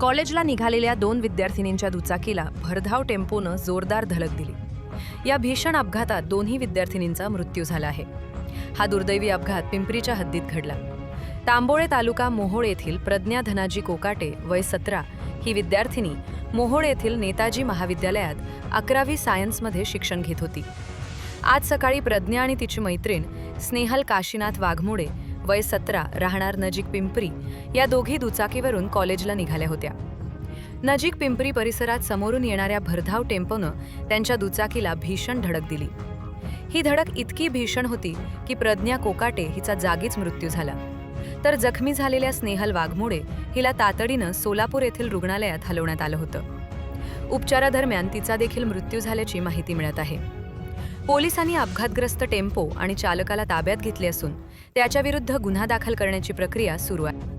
कॉलेजला निघालेल्या दोन विद्यार्थिनींच्या दुचाकीला भरधाव टेम्पोनं जोरदार धडक दिली. या भीषण अपघातात दोन्ही विद्यार्थिनींचा मृत्यू झाला आहे. हा दुर्दैवी अपघात पिंपरीच्या हद्दीत घडला. तांबोळे तालुका मोहोळ येथील प्रज्ञा धनाजी कोकाटे वय सतरा ही विद्यार्थिनी मोहोळ येथील नेताजी महाविद्यालयात अकरावी सायन्समध्ये शिक्षण घेत होती. आज सकाळी प्रज्ञा आणि तिची मैत्रीण स्नेहल काशीनाथ वाघमोडे वय सतरा राहणार नजीक पिंपरी या दोघी दुचाकीवरून कॉलेजला निघाल्या होत्या. नजीक पिंपरी परिसरात समोरून येणाऱ्या भरधाव टेम्पोनं त्यांच्या दुचाकीला भीषण धडक दिली. ही धडक इतकी भीषण होती की प्रज्ञा कोकाटे हिचा जागीच मृत्यू झाला. तर जखमी झालेल्या स्नेहल वाघमोडे हिला तातडीनं सोलापूर येथील रुग्णालयात हलवण्यात आलं होतं. उपचारादरम्यान तिचा देखील मृत्यू झाल्याची माहिती मिळत आहे. पोलिसांनी अपघातग्रस्त टेम्पो आणि चालकाला ताब्यात घेतले असून त्याच्याविरुद्ध गुन्हा दाखल करण्याची प्रक्रिया सुरू आहे.